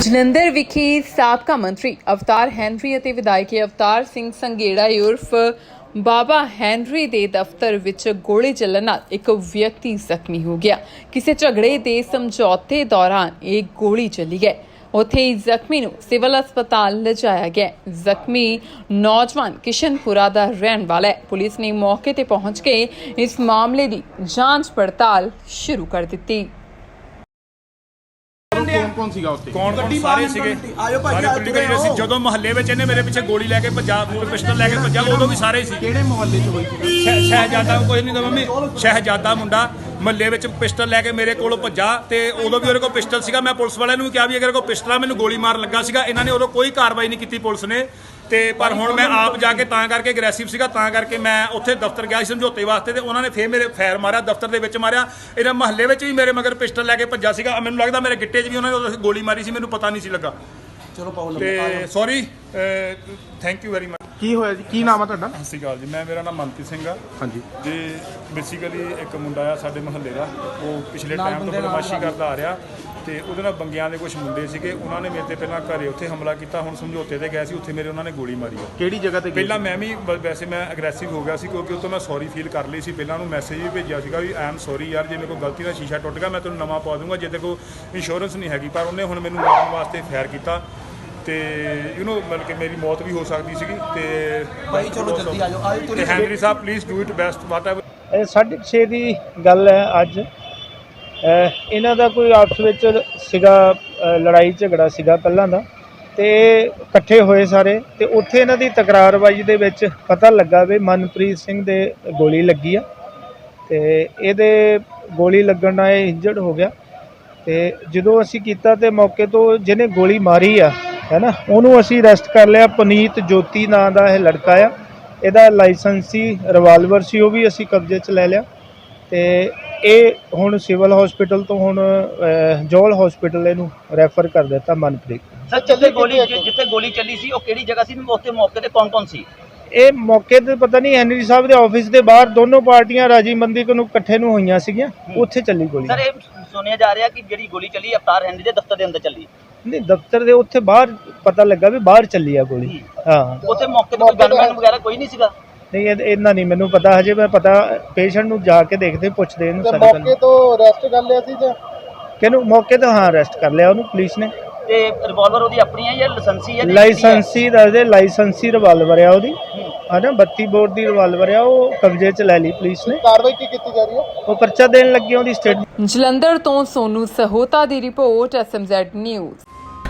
ਜਲੰਧਰ ਵਿਖੇ ਸਾਬਕਾ ਮੰਤਰੀ ਅਵਤਾਰ ਹੈਨਰੀ ਅਤੇ ਵਿਧਾਇਕ ਅਵਤਾਰ ਸਿੰਘ ਸੰਘੇੜਾ ਉਰਫ ਬਾਬਾ ਹੈਨਰੀ ਦੇ ਦਫ਼ਤਰ ਵਿੱਚ ਗੋਲੀ ਚੱਲਣ ਨਾਲ ਇੱਕ ਵਿਅਕਤੀ ਜ਼ਖਮੀ ਹੋ ਗਿਆ। ਕਿਸੇ ਝਗੜੇ ਦੇ ਸਮਝੌਤੇ ਦੌਰਾਨ ਇਹ ਗੋਲੀ ਚੱਲੀ ਹੈ ਉੱਥੇ ਹੀ ਜ਼ਖਮੀ ਨੂੰ ਸਿਵਲ ਹਸਪਤਾਲ ਲਿਜਾਇਆ ਗਿਆ। ਜ਼ਖਮੀ ਨੌਜਵਾਨ ਕਿਸ਼ਨਪੁਰਾ ਦਾ ਰਹਿਣ ਵਾਲਾ ਹੈ। ਪੁਲਿਸ ਨੇ ਮੌਕੇ ਤੇ ਪਹੁੰਚ ਕੇ ਇਸ ਮਾਮਲੇ ਦੀ ਜਾਂਚ ਪੜਤਾਲ ਸ਼ੁਰੂ ਕਰ ਦਿੱਤੀ। ਕੌਣ ਕੌਣ ਸੀਗਾ ਉੱਥੇ? ਕੌਣ ਕੌਣ ਸਾਰੇ ਸੀਗੇ। ਆਜੋ ਭਾਜੀ, ਸਾਰੇ ਪੁਲਿਸ ਗਏ ਸੀ। ਜਦੋਂ ਮਹੱਲੇ ਵਿੱਚ ਇਹਨੇ ਮੇਰੇ ਪਿੱਛੇ ਗੋਲੀ ਲੈ ਕੇ ਭੱਜਾ ਪਿਸਟਲ ਲੈ ਕੇ ਭੱਜਾ ਉਦੋਂ ਵੀ ਸਾਰੇ ਸੀ। ਕਿਹੜੇ ਮੁਹੱਲੇ 'ਚ ਹੋਈ? ਸੀ ਸ਼ਹਿ- ਸ਼ਹਿਜ਼ਾਦਾ ਕੋਈ ਨਹੀਂ ਦਾ ਮੰਮੀ। ਸ਼ਹਿਜ਼ਾਦਾ ਮੁੰਡਾ ਮਹੱਲੇ ਵਿੱਚ ਪਿਸਟਲ ਲੈ ਕੇ ਮੇਰੇ ਕੋਲੋਂ ਭੱਜਾ ਤੇ ਉਦੋਂ ਵੀ ਉਹਦੇ ਕੋਲ ਪਿਸਟਲ ਸੀਗਾ। ਮੈਂ ਪੁਲਿਸ ਵਾਲਿਆਂ ਨੂੰ ਵੀ ਕਿਹਾ ਵੀ ਅਗਰ ਕੋਈ ਪਿਸਟਲ ਆ ਮੈਨੂੰ ਗੋਲੀ ਮਾਰਨ ਲੱਗਾ ਸੀਗਾ। ਇਹਨਾਂ ਨੇ ਉਦੋਂ ਕੋਈ ਕਾਰਵਾਈ ਨਹੀਂ ਕੀਤੀ ਪੁਲਿਸ ਨੇ। ਤੇ ਪਰ ਹੁਣ ਮੈਂ ਆਪ ਜਾ ਕੇ ਤਾਂ ਕਰਕੇ ਅਗਰੈਸਿਵ ਸੀਗਾ ਤਾਂ ਕਰਕੇ ਮੈਂ ਉੱਥੇ ਦਫ਼ਤਰ ਗਿਆ ਸੀ ਸਮਝੌਤੇ ਵਾਸਤੇ ਤੇ ਉਹਨਾਂ ਨੇ ਫੇਰ ਮੇਰੇ ਫਾਇਰ ਮਾਰਿਆ ਦਫ਼ਤਰ ਦੇ ਵਿੱਚ ਮਾਰਿਆ। ਇਹਨਾਂ ਮਹੱਲੇ ਵਿੱਚ ਵੀ ਮੇਰੇ ਮਗਰ ਪਿਸਟਲ ਲੈ ਕੇ ਭੱਜਾ ਸੀਗਾ। ਮੈਨੂੰ ਲੱਗਦਾ ਮੇਰੇ ਗਿੱਟੇ 'ਚ ਵੀ ਉਹਨਾਂ ਨੇ ਗੋਲੀ ਮਾਰੀ ਸੀ ਮੈਨੂੰ ਪਤਾ ਨਹੀਂ ਸੀ ਲੱਗਾ। ਚਲੋ ਪਾਓ ਤੇ sorry thank you very much ਕੀ ਹੋਇਆ ਜੀ? ਕੀ ਨਾਮ ਆ ਤੁਹਾਡਾ? ਸਤਿ ਸ਼੍ਰੀ ਅਕਾਲ ਜੀ ਮੈਂ ਮੇਰਾ ਨਾਮ ਮਨਪ੍ਰੀਤ ਸਿੰਘ ਆ। ਹਾਂਜੀ। ਤੇ ਬੇਸਿਕਲੀ ਇੱਕ ਮੁੰਡਾ ਆ ਸਾਡੇ ਮਹੱਲੇ ਦਾ ਉਹ ਪਿਛਲੇ ਟਾਈਮ ਤੋਂ ਬਦਮਾਸ਼ੀ ਕਰਦਾ ਆ ਰਿਹਾ। ਤੇ ਉਹਦੇ ਨਾਲ ਬੰਗਿਆਂ ਦੇ ਕੁਝ ਮੁੰਡੇ ਸੀਗੇ ਉਹਨਾਂ ਨੇ ਮੇਰੇ ਤੇ ਪਹਿਲਾਂ ਘਰੇ ਉੱਥੇ ਹਮਲਾ ਕੀਤਾ ਹੁਣ ਸਮਝੌਤੇ ਤੇ ਗਏ ਸੀ ਉੱਥੇ ਮੇਰੇ ਉਹਨਾਂ ਨੇ ਗੋਲੀ ਮਾਰੀ ਆ। ਕਿਹੜੀ ਜਗ੍ਹਾ ਤੇ ਗਏ ਪਹਿਲਾਂ ਮੈਂ ਵੀ ਵੈਸੇ ਮੈਂ ਅਗਰੈਸਿਵ ਹੋ ਗਿਆ ਸੀ ਕਿਉਂਕਿ ਉਹ ਤੋਂ ਮੈਂ ਸੌਰੀ ਫੀਲ ਕਰ ਲਈ ਸੀ। ਪਹਿਲਾਂ ਨੂੰ ਮੈਸੇਜ ਵੀ ਭੇਜਿਆ ਸੀਗਾ ਵੀ ਆਈ ਐਮ ਸੌਰੀ ਯਾਰ ਜੇ ਮੇਰੇ ਕੋਲ ਗਲਤੀ ਨਾਲ ਸ਼ੀਸ਼ਾ ਟੁੱਟ ਗਿਆ ਮੈਂ ਤੈਨੂੰ ਨਵਾਂ ਪਵਾ ਦੂੰਗਾ ਜੇ ਤੇ ਕੋਲ ਇੰਸ਼ੋਰੈਂਸ ਨਹੀਂ ਹੈਗੀ। ਪਰ ਉਹਨੇ ਹੁਣ ਮੈਨੂੰ ਮਾਰਨ ਵਾਸਤੇ ਫਾਇਰ ਕੀਤਾ ਤੇ ਯੂ نو ਮਤਲਬ ਕਿ ਮੇਰੀ ਮੌਤ ਵੀ ਹੋ ਸਕਦੀ ਸੀਗੀ ਤੇ ਭਾਈ ਚਲੋ ਜਲਦੀ ਆਜੋ ਆਜੋ ਤੇ ਤੁਸੀਂ Henry Sahib please do it best whatever ਇਹ ਸਾਢੇ ਕੁ ਛੇ ਦੀ ਗੱਲ ਹੈ ਅੱਜ। ਇਹਨਾਂ ਦਾ ਕੋਈ ਆਪਸ ਵਿੱਚ ਸੀਗਾ ਲੜਾਈ ਝਗੜਾ ਸੀਗਾ ਪਹਿਲਾਂ ਦਾ ਤੇ ਇਕੱਠੇ ਹੋਏ ਸਾਰੇ ਤੇ ਉੱਥੇ ਇਹਨਾਂ ਦੀ ਤਕਰਾਰਬਾਜ਼ੀ ਦੇ ਵਿੱਚ ਪਤਾ ਲੱਗਾ ਵੀ ਮਨਪ੍ਰੀਤ ਸਿੰਘ ਦੇ ਗੋਲੀ ਲੱਗੀ ਆ ਤੇ ਇਹਦੇ ਗੋਲੀ ਲੱਗਣ ਨਾਲ ਇਹ ਇੰਜਰਡ ਹੋ ਗਿਆ ਤੇ ਜਦੋਂ ਅਸੀਂ ਕੀਤਾ ਤੇ ਮੌਕੇ ਤੋਂ ਜਿਹਨੇ ਗੋਲੀ ਮਾਰੀ ਆ ਹੈਨਾ ਉਹਨੂੰ ਅਸੀਂ ਅਰੈਸਟ ਕਰ ਲਿਆ। ਪਨੀਤ ਜੋਤੀ ਨਾਂ ਦਾ ਇਹ ਲੜਕਾ ਆ। ਇਹਦਾ ਲਾਇਸੈਂਸੀ ਰਿਵਾਲਵਰ ਸੀ, ਉਹ ਵੀ ਅਸੀਂ ਕਬਜ਼ੇ 'ਚ ਲੈ ਲਿਆ। ਤੇ ਇਹ ਹੁਣ ਸਿਵਲ ਹਸਪੀਟਲ ਤੋਂ ਹੁਣ ਅਹ, ਜੋਲ ਹਸਪੀਟਲ ਇਹਨੂੰ ਰੈਫਰ ਕਰ ਦਿੱਤਾ ਮਨਪ੍ਰੀਤ। ਸਰ ਜਿੱਥੇ ਗੋਲੀ ਜਿ- ਜਿੱਥੇ ਗੋਲੀ ਚੱਲੀ ਸੀ ਉਹ ਕਿਹੜੀ ਜਗ੍ਹਾ ਸੀ ਉੱਥੇ ਮੌਕੇ ਤੇ ਕੌਣ ਕੌਣ ਸੀ? ਇਹ ਮੌਕੇ ਤੇ ਪਤਾ ਨਹੀਂ ਹੈਨਰੀ ਸਾਹਿਬ ਦੇ ਆਫਿਸ ਦੇ ਬਾਹਰ ਦੋਨੋਂ ਪਾਰਟੀਆਂ ਰਾਜੀ ਮੰਦੀ ਨੂੰ ਇਕੱਠੇ ਨੂੰ ਹੋਈਆਂ ਸੀਗੀਆਂ ਉੱਥੇ ਚੱਲੀ ਗੋਲੀ। ਸਰ ਇਹ ਸੁਣਿਆ ਜਾ ਰਿਹਾ ਕਿ ਜਿਹੜੀ ਗੋਲੀ ਚੱਲੀ ਅਵਤਾਰ ਹੈਨਰੀ ਦੇ ਦਫ਼ਤਰ ਦੇ ਅੰਦਰ ਚੱਲੀ। ਨਹੀਂ ਦਫ਼ਤਰ ਦੇ ਉੱਥੇ ਬਾਹਰ ਪਤਾ ਲੱਗਾ ਵੀ ਬਾਹਰ ਚੱਲੀ ਆ ਗੋਲੀ। ਹਾਂ। ਉੱਥੇ ਮੌਕੇ ਤੇ ਕੋਈ ਗਨਮੈਨ ਵਗੈਰਾ ਕੋਈ ਨਹੀਂ ਸੀਗਾ? ਨਹੀਂ ਇਹ ਇੰਨਾ ਨਹੀਂ ਮੈਨੂੰ ਪਤਾ ਹਜੇ ਮੈਂ ਪਤਾ ਪੇਸ਼ੈਂਟ ਨੂੰ ਜਾ ਕੇ ਦੇਖਦੇ ਪੁੱਛਦੇ ਇਹਨੂੰ ਸਾਰੀ ਗੱਲ। ਤੋਂ ਅਰੈਸਟ ਕਰ ਲਿਆ ਸੀ ਜਾਂ? ਕਿਹਨੂੰ? ਮੌਕੇ ਤੋਂ ਹਾਂ ਅਰੈਸਟ ਕਰ ਲਿਆ ਉਹਨੂੰ ਪੁਲਿਸ ਨੇ। ਤੇ ਰਿਵਾਲਵਰ ਉਹਦੀ ਆਪਣੀ ਹੈ ਜਾਂ ਲਾਇਸੈਂਸੀ ਹੈ ਜਾਂ ਲਾਇਸੈਂਸੀ ਦੱਸਦੇ ਲਾਇਸੈਂਸੀ ਰਿਵਾਲਵਰ ਆ ਉਹਦੀ। ਹਨਾ 32 ਬੋਰ ਦੀ ਰਿਵਾਲਵਰ ਆ ਉਹ ਕਬਜ਼ੇ 'ਚ ਲੈ ਲਈ ਪੁਲਿਸ ਨੇ। ਕਾਰਵਾਈ ਕੀ ਕੀਤੀ ਜਾ ਰਹੀ ਹੈ? ਉਹ ਪਰਚਾ ਦੇਣ ਲੱਗੇ ਉਹਦੀ ਸਟੇਟ ਜਲੰਧਰ ਤੋਂ ਸੋਨੂ ਸਹੋਤਾ ਦੀ report SMZ news